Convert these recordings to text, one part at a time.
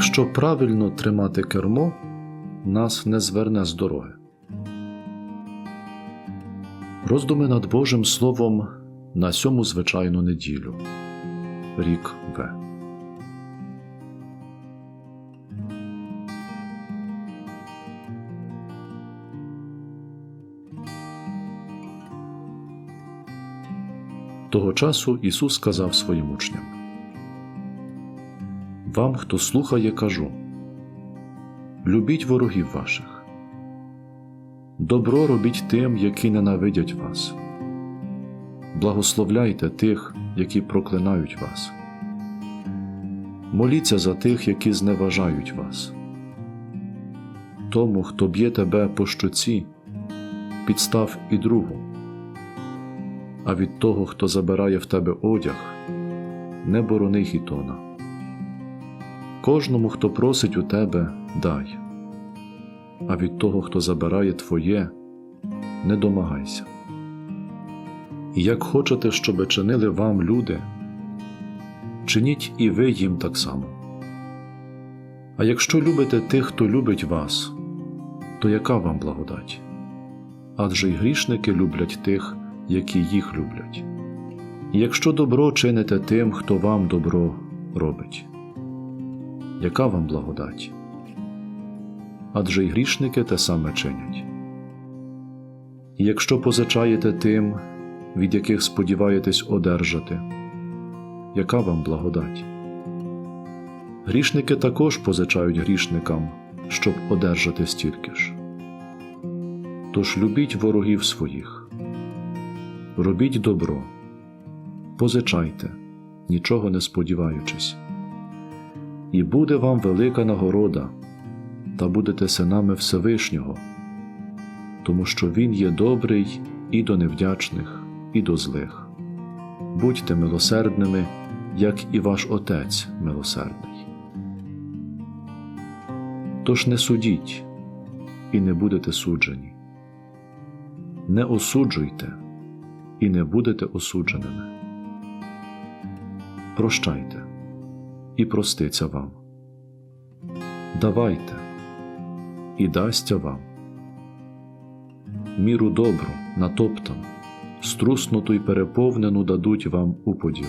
Якщо правильно тримати кермо, нас не зверне з дороги. Роздуми над Божим Словом на сьому звичайну неділю. Рік В. Того часу Ісус сказав своїм учням: Вам, хто слухає, кажу: любіть ворогів ваших, добро робіть тим, які ненавидять вас, благословляйте тих, які проклинають вас, моліться за тих, які зневажають вас. Тому, хто б'є тебе по щоці, підстав і другу. А від того, хто забирає в тебе одяг, не борони хітона. Кожному, хто просить у тебе, дай, а від того, хто забирає твоє, не домагайся. І як хочете, щоби чинили вам люди, чиніть і ви їм так само. А якщо любите тих, хто любить вас, то яка вам благодать? Адже й грішники люблять тих, які їх люблять. І якщо добро чините тим, хто вам добро робить, яка вам благодать? Адже й грішники те саме чинять. І якщо позичаєте тим, від яких сподіваєтесь одержати, яка вам благодать? Грішники також позичають грішникам, щоб одержати стільки ж. Тож любіть ворогів своїх. Робіть добро, позичайте, нічого не сподіваючись, і буде вам велика нагорода, та будете синами Всевишнього, тому що Він є добрий і до невдячних, і до злих. Будьте милосердними, як і ваш Отець милосердний. Тож не судіть і не будете суджені, не осуджуйте і не будете осудженими. Прощайте, і проститься вам. Давайте, і дасться вам. Міру добру, натоптану, струснуту й переповнену дадуть вам у поділ.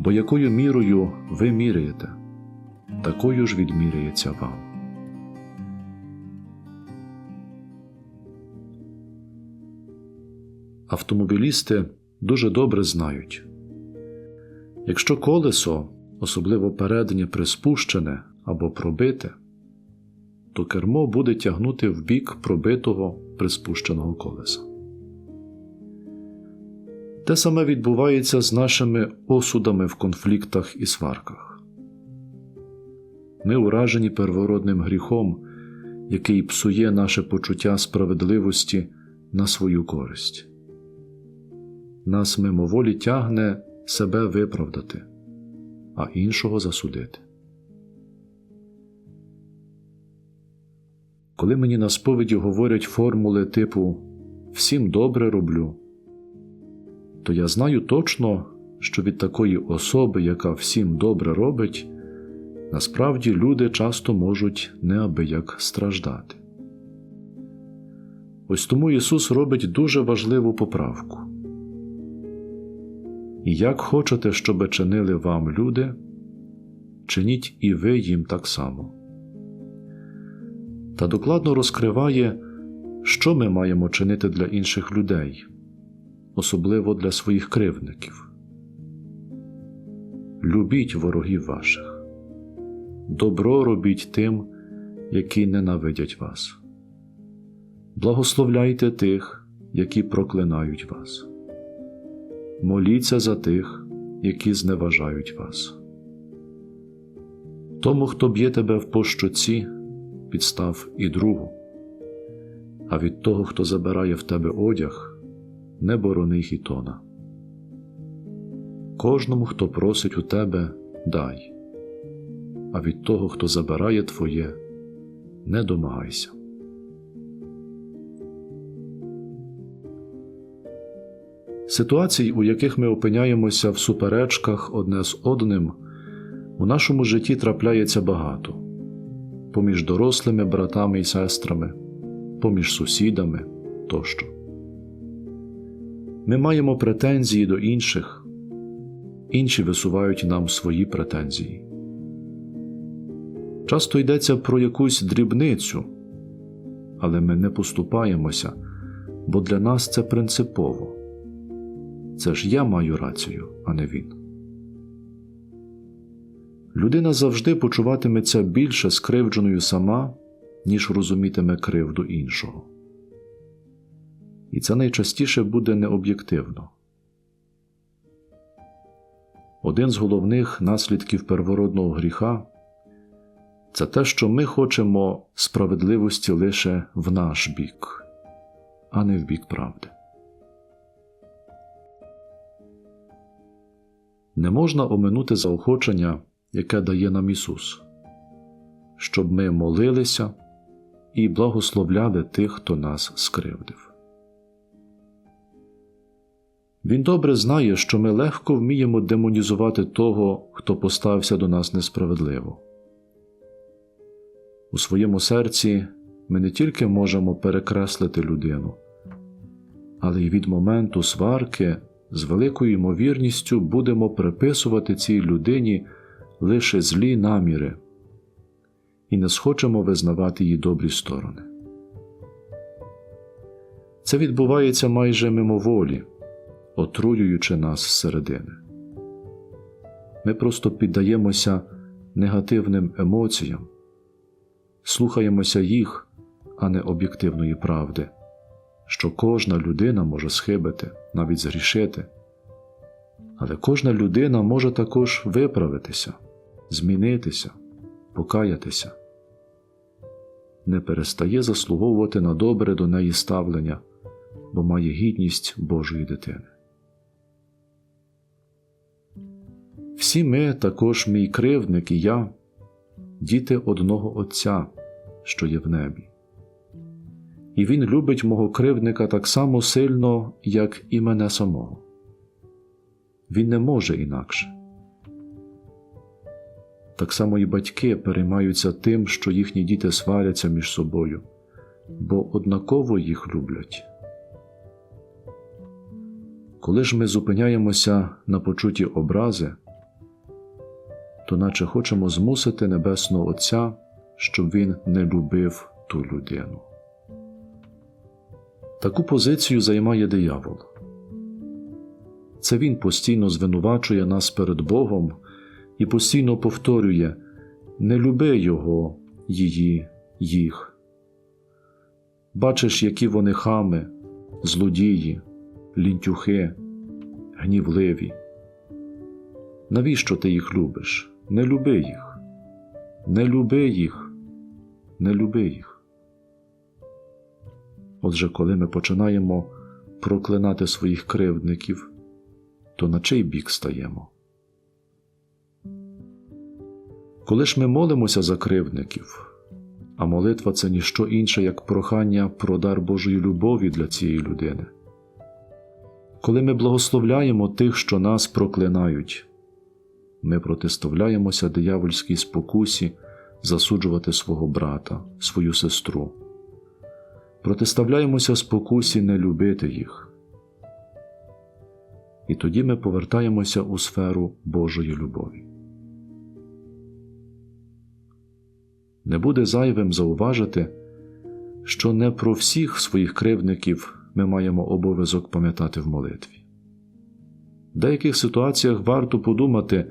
Бо якою мірою ви міряєте, такою ж відміряється вам. автомобілісти дуже добре знають. Якщо колесо, особливо переднє приспущене або пробите, то кермо буде тягнути в бік пробитого приспущеного колеса. Те саме відбувається з нашими осудами в конфліктах і сварках. Ми уражені первородним гріхом, який псує наше почуття справедливості на свою користь нас мимоволі тягне себе виправдати, а іншого засудити. Коли мені на сповіді говорять формули типу Всім добре роблю, то я знаю точно, що від такої особи, яка всім добре робить, насправді люди часто можуть неабияк страждати. Ось тому Ісус робить дуже важливу поправку. Як хочете, щоби чинили вам люди, чиніть і ви їм так само. Та докладно розкриває, що ми маємо чинити для інших людей, особливо для своїх кривдників. Любіть ворогів ваших, добро робіть тим, які ненавидять вас, благословляйте тих, які проклинають вас моліться за тих, які зневажають вас. Тому, хто б'є тебе в пощоці, підстав і другу, а від того, хто забирає в тебе одяг, не борони хітона. Кожному, хто просить у тебе, дай, а від того, хто забирає твоє, не домагайся. Ситуацій, у яких ми опиняємося в суперечках одне з одним, У нашому житті трапляється багато поміж дорослими братами і сестрами, поміж сусідами тощо. Ми маємо претензії до інших, інші висувають нам свої претензії. Часто йдеться про якусь дрібницю, але ми не поступаємося, бо для нас це принципово. Це ж я маю рацію, а не він. Людина завжди почуватиметься більше скривдженою сама, ніж розумітиме кривду іншого. І це найчастіше буде необ'єктивно. Один з головних наслідків первородного гріха це те, що ми хочемо справедливості лише в наш бік, а не в бік правди. Не можна оминути заохочення, яке дає нам Ісус, щоб ми молилися і благословляли тих, хто нас скривдив. Він добре знає, що ми легко вміємо демонізувати того, хто поставився до нас несправедливо. У своєму серці ми не тільки можемо перекреслити людину, але й від моменту сварки з великою ймовірністю будемо приписувати цій людині лише злі наміри і не схочемо визнавати її добрі сторони. Це відбувається майже мимоволі, отруюючи нас зсередини. Ми просто піддаємося негативним емоціям, слухаємося їх, а не об'єктивної правди, що кожна людина може схибити, навіть згрішити. Але кожна людина може також виправитися, змінитися, покаятися, не перестає заслуговувати на добре до неї ставлення, бо має гідність Божої дитини. Всі ми, також мій кривдник і я, діти одного Отця, що є в небі. І Він любить мого кривдника так само сильно, як і мене самого. Він не може інакше. Так само і батьки переймаються тим, що їхні діти сваряться між собою, бо однаково їх люблять. Коли ж ми зупиняємося на почуті образи, то наче хочемо змусити Небесного Отця, щоб він не любив ту людину. Таку позицію займає диявол. Це він постійно звинувачує нас перед Богом і постійно повторює не люби Його, її, їх. Бачиш, які вони хами, злодії, лінтюхи, гнівливі. Навіщо ти їх любиш? Не люби їх, не люби їх, не люби їх. Отже, коли ми починаємо проклинати своїх кривдників, то на чий бік стаємо? Коли ж ми молимося за кривдників, а молитва це ніщо інше, як прохання про дар Божої любові для цієї людини. Коли ми благословляємо тих, що нас проклинають, ми протиставляємося диявольській спокусі засуджувати свого брата, свою сестру, протиставляємося спокусі не любити їх. І тоді ми повертаємося у сферу Божої любові. Не буде зайвим зауважити, що не про всіх своїх кривдників ми маємо обов'язок пам'ятати в молитві. В деяких ситуаціях варто подумати,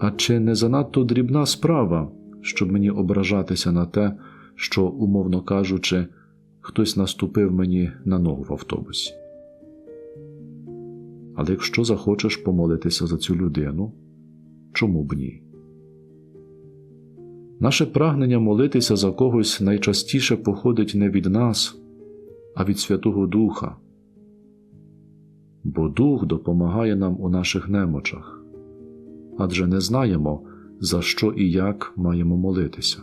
а чи не занадто дрібна справа, щоб мені ображатися на те, що, умовно кажучи, хтось наступив мені на ногу в автобусі. Але якщо захочеш помолитися за цю людину, чому б ні? Наше прагнення молитися за когось найчастіше походить не від нас, а від Святого Духа, бо Дух допомагає нам у наших немочах, адже не знаємо, за що і як маємо молитися.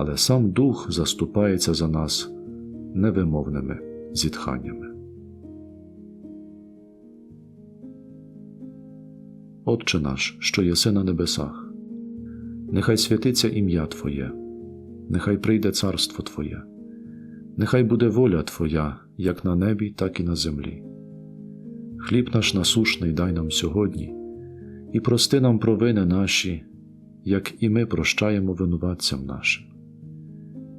Але сам Дух заступається за нас невимовними зітханнями. Отче наш, що єси на небесах, нехай святиться ім'я Твоє, нехай прийде царство Твоє, нехай буде воля Твоя, як на небі, так і на землі. Хліб наш насушний дай нам сьогодні, і прости нам провини наші, як і ми прощаємо винуватцям нашим.